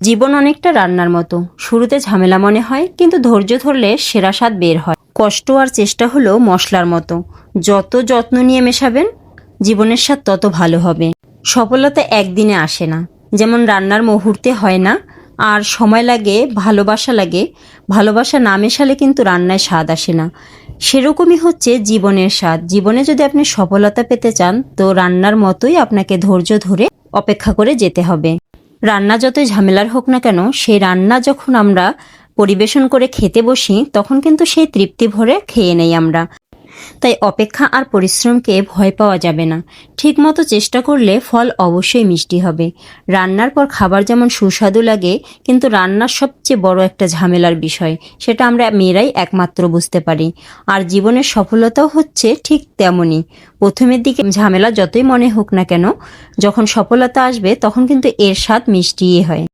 জীবন অনেকটা রান্নার মতো। শুরুতে ঝামেলা মনে হয়, কিন্তু ধৈর্য ধরলে সেরা স্বাদ বের হয়। কষ্ট আর চেষ্টা হলো মশলার মতো। যত যত্ন নিয়ে মেশাবেন, জীবনের স্বাদ তত ভালো হবে। সফলতা একদিনে আসে না। যেমন রান্নার মুহূর্তে হয় না, আর সময় লাগে, ভালোবাসা লাগে। ভালোবাসা না মেশালে কিন্তু রান্নায় স্বাদ আসে না। সেরকমই হচ্ছে জীবনের স্বাদ। জীবনে যদি আপনি সফলতা পেতে চান, তো রান্নার মতোই আপনাকে ধৈর্য ধরে অপেক্ষা করে যেতে হবে। রান্না যতই ঝামেলার হোক না কেন, সেই রান্না যখন আমরা পরিবেশন করে খেতে বসি, তখন কিন্তু সেই তৃপ্তি ভরে খেয়ে নেই আমরা। তাই অপেক্ষা আর পরিশ্রমকে ভয় পাওয়া যাবে না। ঠিকমতো চেষ্টা করলে ফল অবশ্যই মিষ্টি হবে। রান্নার পর খাবার যেমন সুস্বাদু লাগে, কিন্তু রান্নার সবচেয়ে বড় একটা ঝামেলার বিষয়, সেটা আমরা মেয়েরাই একমাত্র বুঝতে পারি। আর জীবনের সফলতাও হচ্ছে ঠিক তেমনই। প্রথমের দিকে ঝামেলা যতই মনে হোক না কেন, যখন সফলতা আসবে, তখন কিন্তু এর স্বাদ মিষ্টিই হয়।